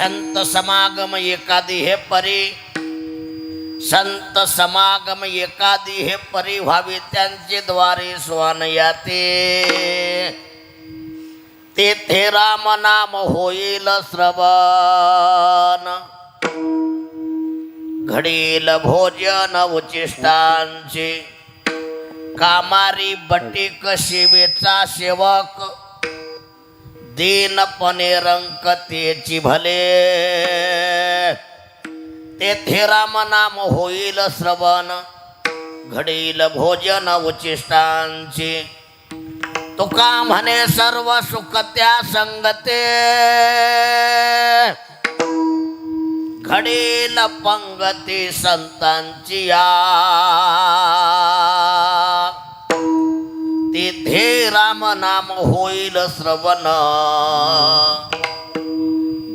संत समागम एकादी हे परी. संत समागम एकादी हे परी व्हावे त्यांचे द्वारे स्वान याते. तेथे राम नाम होईल श्रवण. घडील भोजन उचिष्टांचे. कामारी बटी कशी वेचा सेवक. दीनपणे रंकतेची भले. तेथे राम नाम होईल श्रवण घडील भोजन उचिष्टांची. तुका म्हणे सर्व सुख त्या संगते. घडील पंगती संतांची या. तिथे राम नाम होईल श्रवण.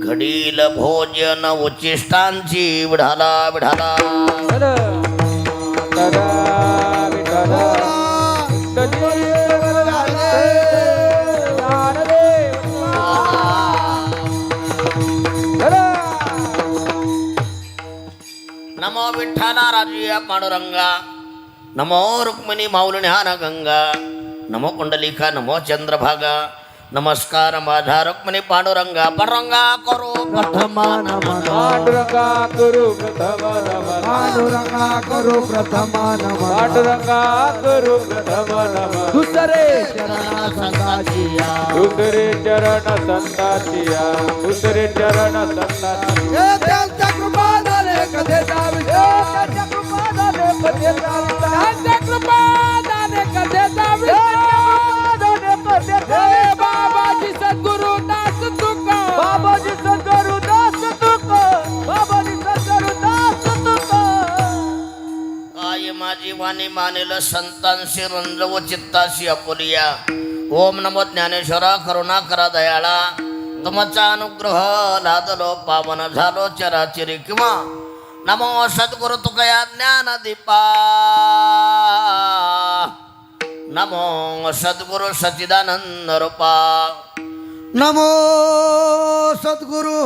घडील भोजन उचिष्टांची विढाला विढाला. नमो विठ्ठला राजूया पांडुरंगा. नमो रुक्मिणी माऊलिन्यान गंगा नमो कुंडलिका नमो चंद्रभागा नमस्कार माझा रुक्मिणी पांडुरंगा पांडुरंगा करू प्रथमा पांडुरंगा गुरु प्रथम पांडुरंगा करू प्रथमा पांडुरंगा प्रथम नमन दुसरे चरणा दुसरे चरण संताचिया दुसरे चरण संताचिया त्यांच्या कृपा झाले त्यांच्या कृपा झाले बाबाजी सद्गुरु दास तुका. बाबाजी सद्गुरु दास तुका. बाबाजी सद्गुरु दास तुका. काय माझी वाणी मानेल संतांशी रंजव चित्ताशी अपुलिया. ओम नमो ज्ञानेश्वरा करुणा करा दयाळा. तुमचा अनुग्रह लादलो पावन झालो चराचरी किंवा. नमो सद्गुरु तुकया ज्ञान दीपा नमो सद्गुरु सचिदानंद रूपा। नमो सद्गुरु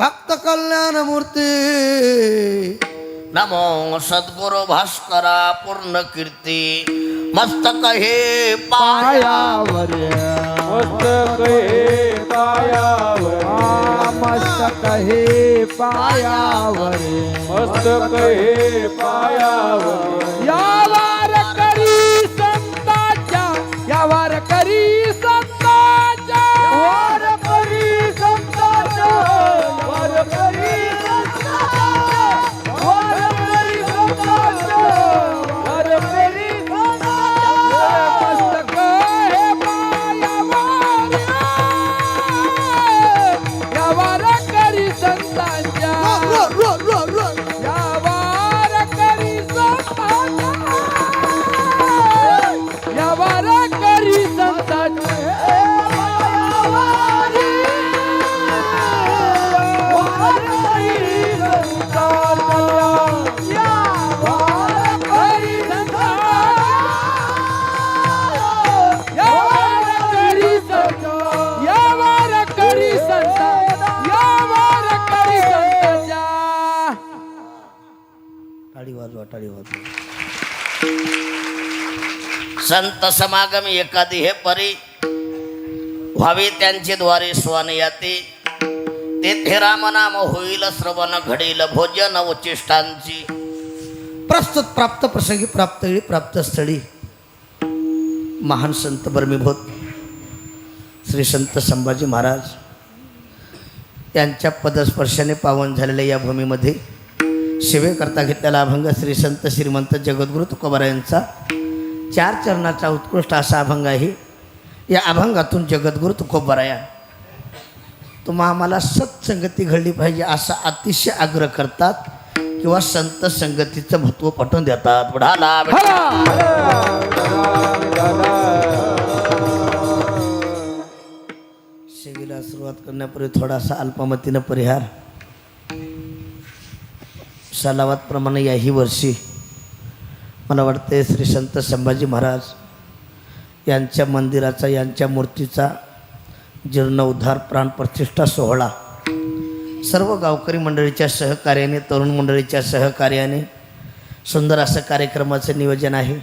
भक्त कल्याण मूर्ती। नमो सद्गुरु भास्करा पूर्ण कीर्ती। मस्तक हे पाया मस्तक हे पायावर मस्तक हे पायावर मस्तक हे पायावर यावार વાર કરી टाळी वाजवा संत समागम एकादी हे परी व्हावे त्यांचे द्वारे स्वान याते. तेथे रामनाम होईल श्रवण घडील भोजन उचिष्टांची प्रस्तुत प्राप्त प्रसंगी प्राप्त वेळी प्राप्त स्थळी. महान संत बर्मीभूत. श्री संत संभाजी महाराज यांच्या पदस्पर्शाने पावन झालेल्या या भूमीमध्ये सेवेकरता घेतलेला अभंग श्री संत श्रीमंत जगद्गुरु तुकोबारा यांचा. चार चरणाचा उत्कृष्ट असा अभंग आहे. या अभंगातून जगद्गुरु तुकोबाराया तुम्हा आम्हाला सत्संगती घडली पाहिजे असा अतिशय आग्रह करतात किंवा संत संगतीचं महत्त्व पटवून देतात. बुढाला सेवेला सुरुवात करण्यापूर्वी थोडासा अल्पमतीनं परिहार. सलावातप्रमाणे याही वर्षी मला वाटते श्री संत संभाजी महाराज यांच्या मंदिराचा यांच्या मूर्तीचा जीर्णोद्धार प्राणप्रतिष्ठा सोहळा सर्व गावकरी मंडळीच्या सहकार्याने तरुण मंडळीच्या सहकार्याने सुंदर असं कार्यक्रमाचं नियोजन आहे.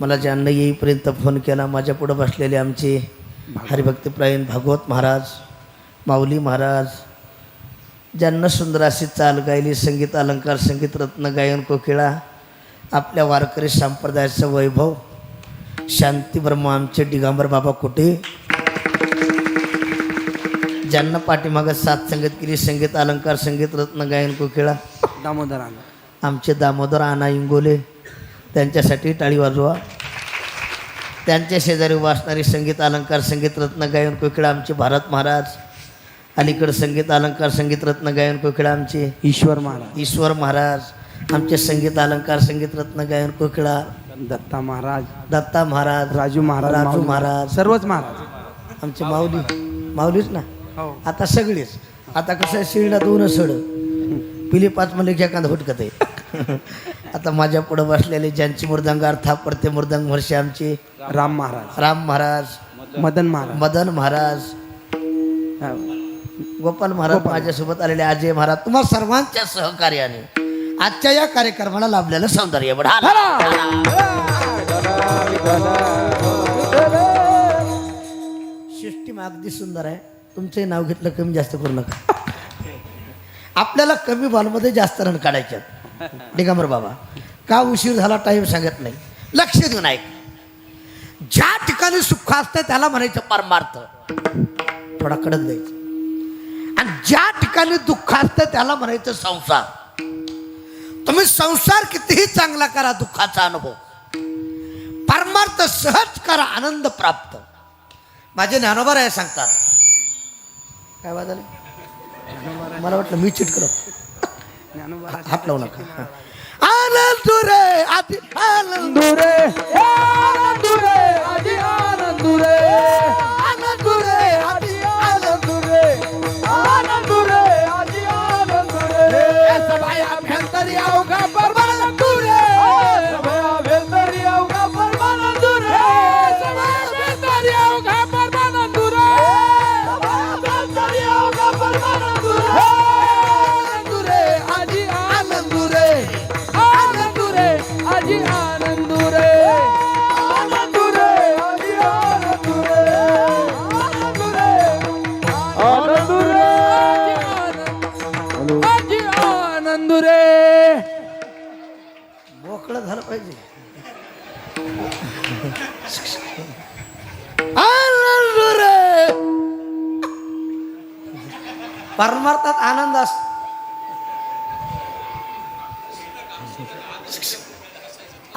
मला ज्यांना येईपर्यंत फोन केला माझ्या पुढं बसलेले आमचे हरिभक्तीप्रायण भागवत महाराज माऊली महाराज ज्यांना सुंदर अशी चाल गायली संगीत अलंकार संगीत रत्न गायन कोकिळा आपल्या वारकरी संप्रदायाचं वैभव शांती ब्रह्म आमचे दिगंबर बाबा कुठे? ज्यांना पाठीमागं सात संगीत केली संगीत अलंकार संगीत रत्न गायन कोकिळा दामोदर आमचे दामोदर आना इंगोले त्यांच्यासाठी टाळी वाजवा. त्यांच्या शेजारी वाचणारी संगीत अलंकार संगीत रत्न गायन कोकिळा आमचे भारत महाराज. अलीकडं संगीत अलंकार संगीत रत्न गायन कोकिळा आमचे. ईश्वर महाराज. ईश्वर महाराज आमचे संगीत अलंकार संगीत रत्न गायन कोकिळा. दत्ता महाराज. दत्ता महाराज राजू महाराज राजू महाराज. सर्वच महाराज. आमचे माऊली. माऊलीच ना? हो. आता सगळीच. आता कसं शिरडा दोन सड. पिली पाच म्हणले की एखादं हुटकत आहे आता माझ्या पुढं बसलेले ज्यांची मृदंगार थापडते मृदंग वर्षे आमचे. राम महाराज. राम महाराज. मदन महाराज. मदन महाराज. हा. गोपाल महाराज माझ्यासोबत आलेले अजय महाराज तुम्हा सर्वांच्या सहकार्याने आजच्या या कार्यक्रमाला लाभलेलं सौंदर्य. सिस्टीम अगदी सुंदर आहे. तुमचंही नाव घेतलं कमी जास्त करू नका. आपल्याला कमी बॉलमध्ये जास्त रन काढायचे. दिगंबर बाबा. का उशीर झाला टाईम सांगत नाही. लक्ष देऊन ऐक. ज्या ठिकाणी सुख असतं त्याला म्हणायचं परमार्थ. थोडा कडक द्यायचं. ठिकाणी दुःख असतं त्याला म्हणायचं संसार. तुम्ही संसार कितीही चांगला करा दुःखाचा अनुभव. परमार्थ सहज करा आनंद प्राप्त. माझे ज्ञानोबा आहे सांगतात. काय वाजलं? मला वाटलं मी चिट करत हात लावू नका. आनंद रे आधी आनंद. दुरे आनंदुरे आजी आनंदुरे आनंदुरे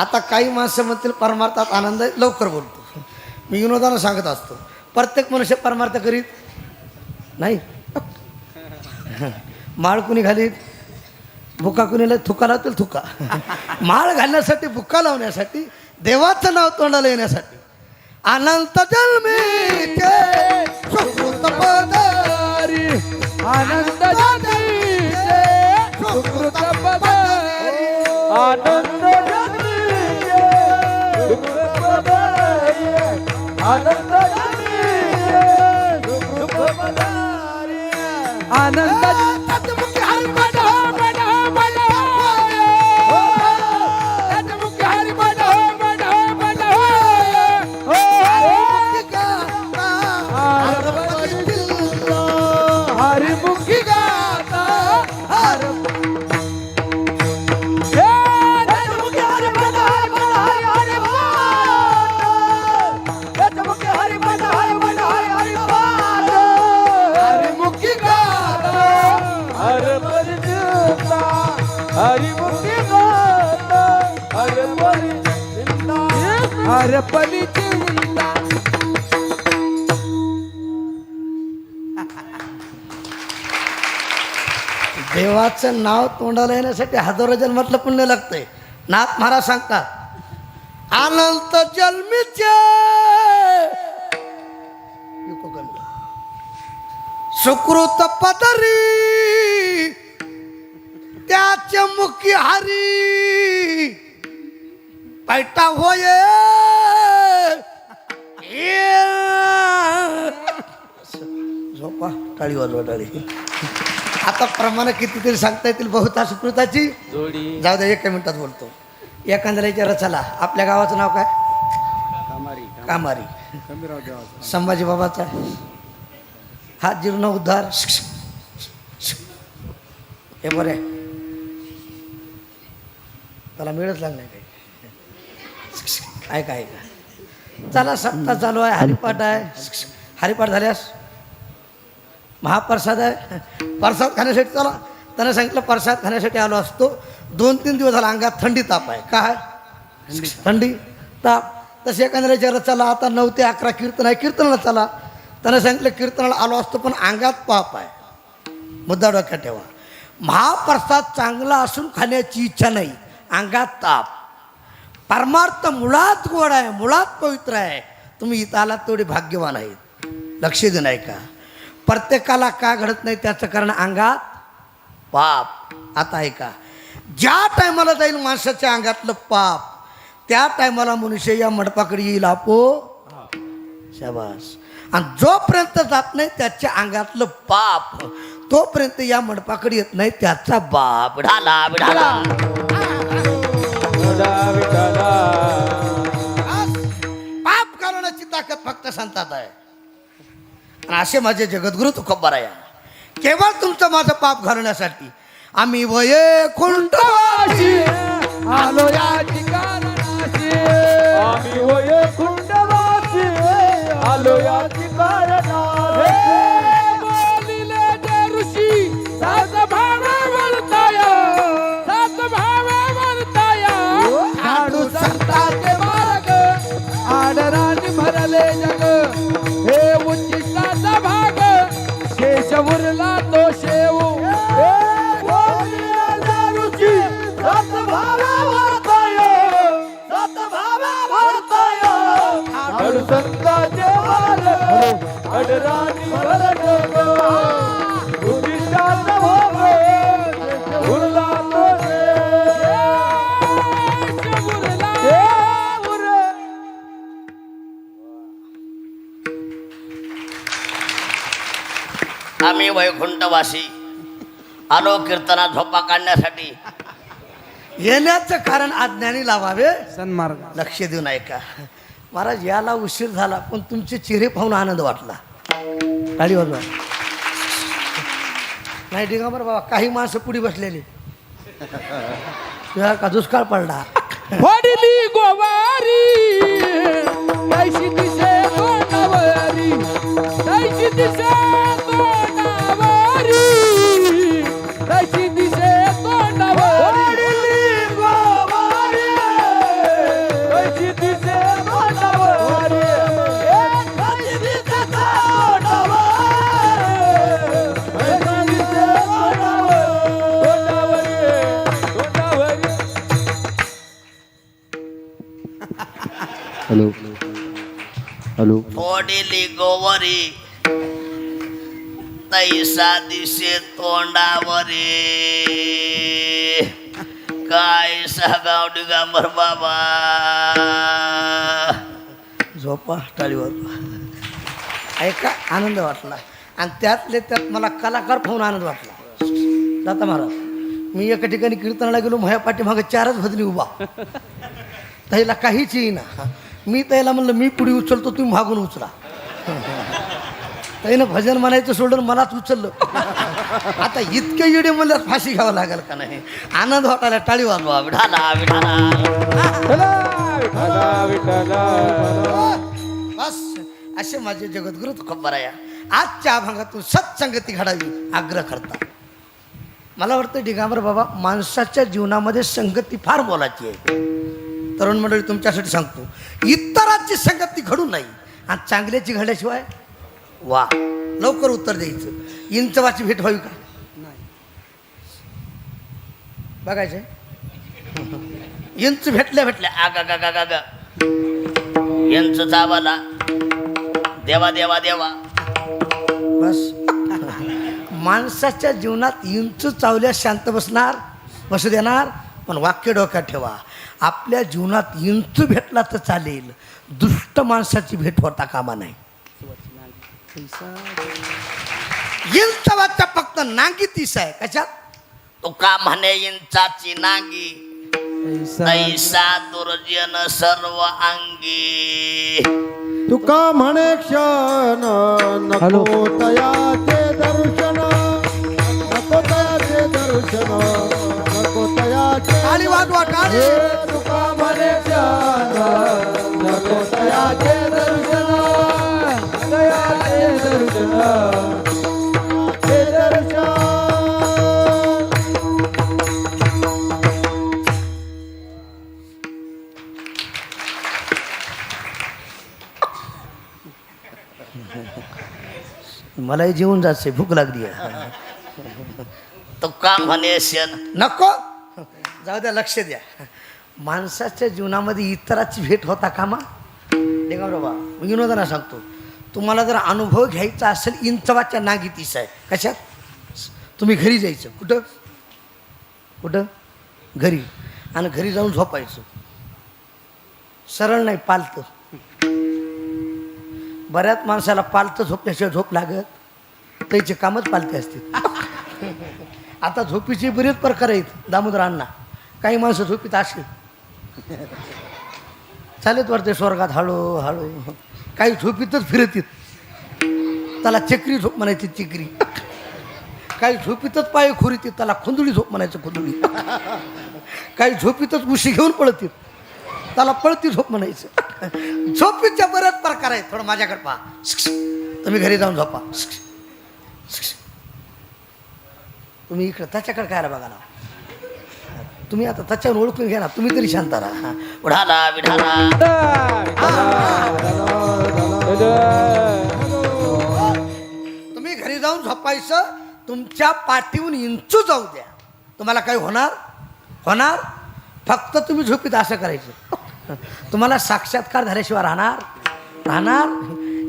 आता काही माणसं म्हणतील परमार्थात आनंद लवकर बोलतो. मी विनोदानं सांगत असतो. प्रत्येक मनुष्य परमार्थ करीत नाही. माळ कुणी घालीत? भुका कुणी लय थुका लावतील थुका. माळ घालण्यासाठी भुका लावण्यासाठी देवाचं नाव तोंडाला येण्यासाठी. अनंत जन्मीचे सुकृत पदारी. देवाचं नाव तोंडाला येण्यासाठी हजारो जन्मातलं पुण्य लागतंय. नाथ महाराज सांगतात अनंत जन्मीचे. सुकृत पदरी त्याचे मुखी हरी पैटा होय. झोपा टाळी वाजवा टाळी. आता प्रमाण कितीतरी सांगता येतील बहुता सुकृताची जोडी. जाऊ द्या एका मिनिटात बोलतो. एखाद्याला विचारा चला. आपल्या गावाचं नाव काय? कामारी. संभाजी बाबाचा. हात जीर्ण उद्धार. हे बरे. त्याला मिळत लागणार काही. ऐका ऐका. चला सप्ताह चालू आहे. हरिपाठ आहे. हरिपाठ झाल्यास? महाप्रसाद आहे. प्रसाद खाण्यासाठी चला. त्यानं सांगितलं प्रसाद खाण्यासाठी आलो असतो. दोन तीन दिवस झाला अंगात थंडी ताप आहे. काय थंडी. ताप. तसे एखाद्याला विचारलं चला आता नऊ ते अकरा कीर्तन आहे कीर्तनाला चला. त्यानं सांगितलं कीर्तनाला आलो असतो पण अंगात पाप आहे. मुद्दा डोक्यात ठेवा. महाप्रसाद चांगला असून खाण्याची इच्छा नाही अंगात ताप. परमार्थ मुळात गोड आहे मुळात पवित्र आहे. तुम्ही इथं आलात तेवढे भाग्यवान आहेत. लक्ष देऊन ऐका प्रत्येकाला का घडत नाही त्याचं कारण अंगात पाप. आता ऐका. ज्या टायमाला जाईल माणसाच्या अंगातलं पाप त्या टायमाला मनुष्य या मंडपाकडे येईल आपो. शाबास. आणि जोपर्यंत जात नाही त्याच्या अंगातलं पाप तोपर्यंत या मंडपाकडे येत नाही त्याचा बाप. ढाला पाप करण्याची ताकद फक्त संतात आहे. आणि असे माझे जगद्गुरु तुकोबार आहे केवळ तुमचं माझं पाप घालण्यासाठी? आम्ही वये खुंट आलो या ठिकाणाशी. आम्ही होय कुंडवासी आलो या कारणाने वैकुंठवासी आलो कीर्तना झोपा काढण्यासाठी. येण्याचं कारण अज्ञानी लावावे. सन्मार्ग. लक्ष देऊन ऐका महाराज याला उशीर झाला पण तुमचे चेहरे पाहून आनंद वाटला. गाडी वाजवा. नाही दिगंबर बाबा काही माणसं पुढे बसलेली. तुझ्या का दुष्काळ पडला. वडली गोवारी कैशी दिसे तोंडावरी कैशी दिसे तोंडावरी हॅलो. हॅलो. फोडिली गोवरी. तैसा दिसे तोंडावरे. काय सहगाव डिगांबर बाबा. झोपा टाळीवर. ऐका आनंद वाटला. आणि त्यातले त्यात मला कलाकार पाहून आनंद वाटला. दाता महाराज मी एका ठिकाणी कीर्तनाला गेलो माझ्या पाठीमागे चारच भजनी उभा. त्याला काहीच येईना. मी त्याला म्हणलं मी पुढे उचलतो तुम्ही मागून उचला. त्यानं भजन म्हणायचं सोडून मलाच उचललं. आता इतके येडे म्हणलं फाशी घ्यावं लागेल का नाही? आनंद वाटायला टाळी वाजवा विठाला बस असे माझे जगद्गुरु आहे. आजच्या अभंगातून सत्संगती घडावी आग्रह करता. मला वाटतं दिगांबर बाबा माणसाच्या जीवनामध्ये संगती फार मोलाची आहे. तरुण मंडळी तुमच्यासाठी सांगतो. इतरांची संगती घडू नाही आणि चांगल्याची घडल्याशिवाय वा लवकर उत्तर द्यायचं. इंचवाची भेट व्हावी का? बघायचं? इंच भेटल्या भेटल्या. आगा गा गा गा गा इंच चावाला देवा देवा देवा. बस. माणसाच्या जीवनात इंच चावल्या शांत बसणार बसू देणार. पण वाक्य डोक्यात ठेवा. आपल्या जीवनात इंच भेटला तर चालेल. दुष्ट माणसाची भेट होता कामा नाही इंच वाचा फक्त नांगी तीस आहे. कशात? तुका म्हणे इंचाची नांगी? ऐसा दुर्जन सर्व अंगी. तुका म्हणे क्षण? नको तयाचे दर्शन. नको तयाचे दर्शन. टाळी वाजवा तुका दर्शन. दर्शन. दर्शन. मलाही जेवून जायचंय भूक लागली आहे. तुका म्हणे नको. जाऊ द्या लक्ष द्या. माणसाच्या जीवनामध्ये इतराची भेट होता कामा? डेगा बाबा? मी विनोदाना सांगतो. तुम्हाला जर अनुभव घ्यायचा असेल इंचवाच्या नागीतीस आहे. कशात? तुम्ही घरी जायचं. कुठं? कुठं? घरी. आणि घरी जाऊन झोपायचं. सरळ नाही पालतं. बऱ्याच माणसाला पालतं झोपल्याशिवाय झोप लागत. त्याचे कामच पालते असते आता झोपीचे बरेच प्रकार आहेत दामोदर अण्णा. काही माणसं झोपीत असे चालत वरते स्वर्गात हळू हळू. काही झोपीतच फिरतीत त्याला चक्री झोप म्हणायची चक्री. काही झोपीतच पाय खोरीतीत त्याला खुंदुळी झोप म्हणायचं खुंदुळी. काही झोपीतच उशी घेऊन पळतीत त्याला पळती झोप म्हणायचं. झोपीच्या बऱ्याच प्रकार आहेत. थोडं माझ्याकडे पहा. तुम्ही घरी जाऊन झोपा. तुम्ही इकडं त्याच्याकडे काय बघा ना? तुम्ही आता त्याच्यावर ओळखून घ्या ना तुम्ही तरी शांत राहा. उडाला विढाला तुम्ही घरी जाऊन झोपायचं तुमच्या पाठीहून इंचू जाऊ द्या. तुम्हाला काही होणार? होणार? फक्त तुम्ही झोपीत असं करायचं. तुम्हाला साक्षात्कार झाल्याशिवाय राहणार? राहणार?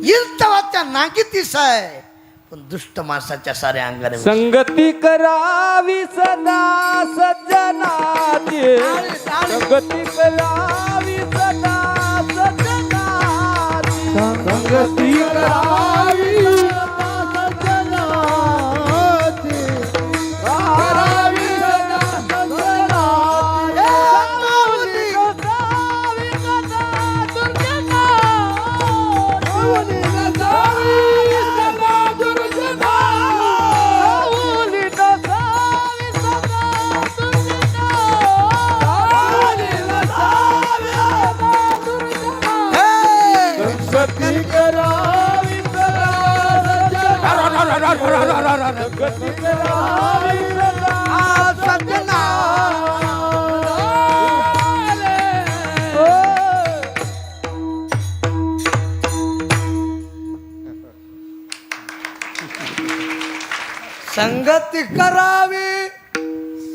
इंच वाच्या नागी तीस आहे. पण दुष्ट माणसाच्या साऱ्या अंगाने संगती करावी सदा सज्जनाची. संगती करावी सदा सज्जनाची. संगती करावी करावी संगती करावी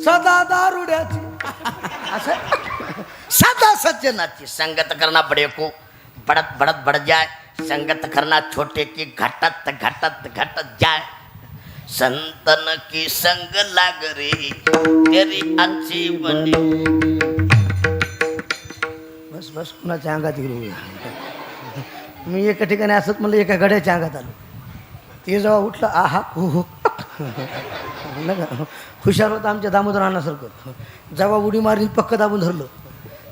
सदा दारुड्याची. असं? सदा सज्जनाची संगत करना बड़े को. बड़त बड़त बढ़ जाए संगत करना छोटे की घटत घटत घटत जाय. संतन की संग लाग रे तेरी अच्छी बनी बस बस कुणाच्या अंगात गेलो मी एका ठिकाणी असत म्हणलं एका गड्याच्या अंगात आलो. ते जेव्हा उठलं आहा हो हो. हुशार होत आमच्या दामोदर अण्णासारखं. जेव्हा उडी मारली पक्क दाबून धरलं.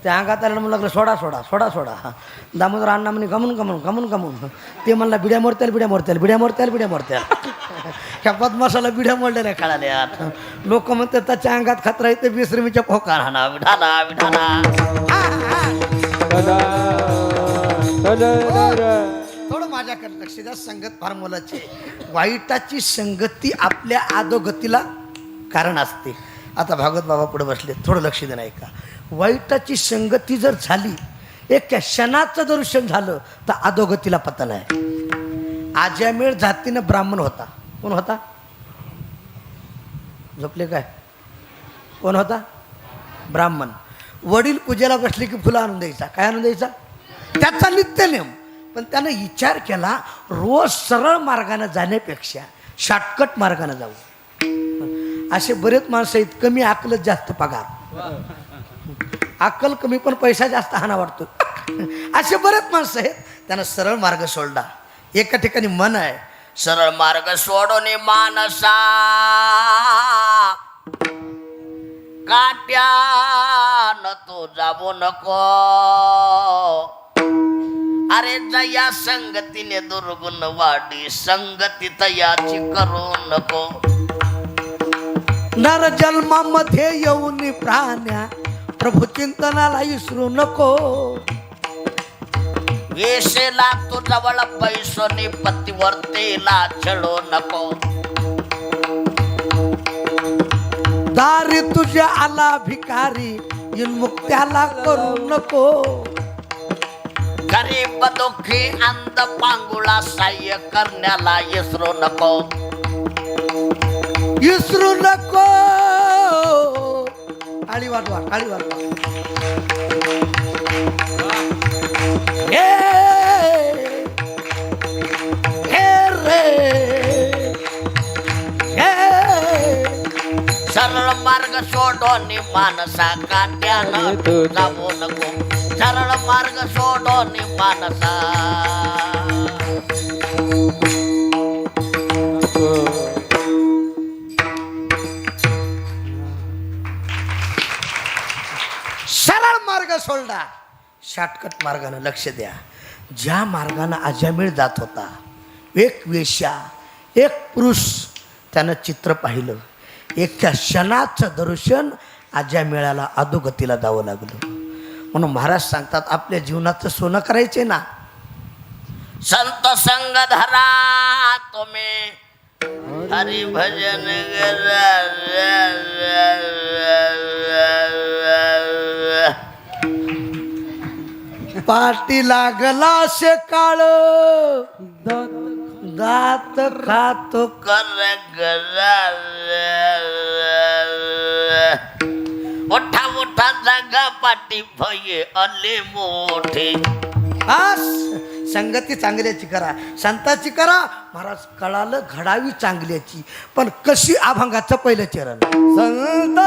त्या अंगात आल्यानं म्हणलं लागलं सोडा सोडा सोडा सोडा. दामोदर अण्णा म्हणे गमून गमून गमून गमून. ते म्हणला बिड्या मोरत्याल बिड्या मोरत्याल बिड्या मोरत्याल बिड्या मोरत्याल ह्या बदमाशाला बिड्या मोडल्या कळाल्या लोक म्हणतात त्याच्या अंगात खतरा येते फोकार विठाला विठाला विठाला सदा सदा थोडं माझ्याकडे लक्ष द्या संगत फार मोलाची. वाईटाची संगती आपल्या आदोगतीला कारण असते. आता भागवत बाबा पुढे बसले थोडं लक्ष देणं ऐका. वाईटाची संगती जर झाली एक क्षणाचं जर क्षण झालं तर अधोगतीला पतन आहे. आजामेळ जातीनं ब्राह्मण होता. कोण होता? झोपले काय? कोण होता? ब्राह्मण. वडील पूजेला बसले की फुलं आणून द्यायचा. काय आणून द्यायचा? त्याचा नित्य नियम. पण त्यानं विचार केला रोज सरळ मार्गाने जाण्यापेक्षा शॉर्टकट मार्गाने जाऊ. असे बरेच माणसं आहेत कमी आकलत जास्त पगार. अक्कल कमी पण पैसा जास्त हाना वाटतो. असे बरेच माणसं आहेत त्यानं सरळ मार्ग सोडला. एका ठिकाणी मन आहे सरळ मार्ग सोडून मानसा काट्यान तू जाऊ नको. अरे जया संगतीने दुर्गुण वाढी संगती तयाची करू नको. नर जन्मामध्ये येऊन प्राण्या प्रभू चिंतनाला विसरू नको. वेशेला तू जवळ पैसोनी पतिवर्तेला छळू नको. दारी तुझ्या आला भिकारी मुक्त्याला करू नको. गरीब दुःखी अंध पांगुळा सहाय्य करण्याला विसरू नको. विसरू नको. वाजवा टाळी वाजवा हे हे रे हे सरळ मार्ग सोडून मानसा काट्यानं जाऊ नको. सरळ मार्ग सोडून मानसा. सोडला शॉर्टकट मार्गानं लक्ष द्या. ज्या मार्गानं अजामिळ जात होता एक वेश्या एक पुरुष त्यानं चित्र पाहिलं. एका क्षणाचं दर्शन अजामिळाला अधोगतीला जावं लागलं. म्हणून महाराज सांगतात आपल्या जीवनाचं सोनं करायचे ना. संत संग धरा तुम्ही हरी पाठी लागला शे काळ दात खातो कर मोठा मोठा जागा पाठी भये अले मोठे. आस संगती चांगल्याची करा संताची करा. महाराज कळालं घडावी चांगल्याची पण कशी अभंगाचं पहिलं चरण? संत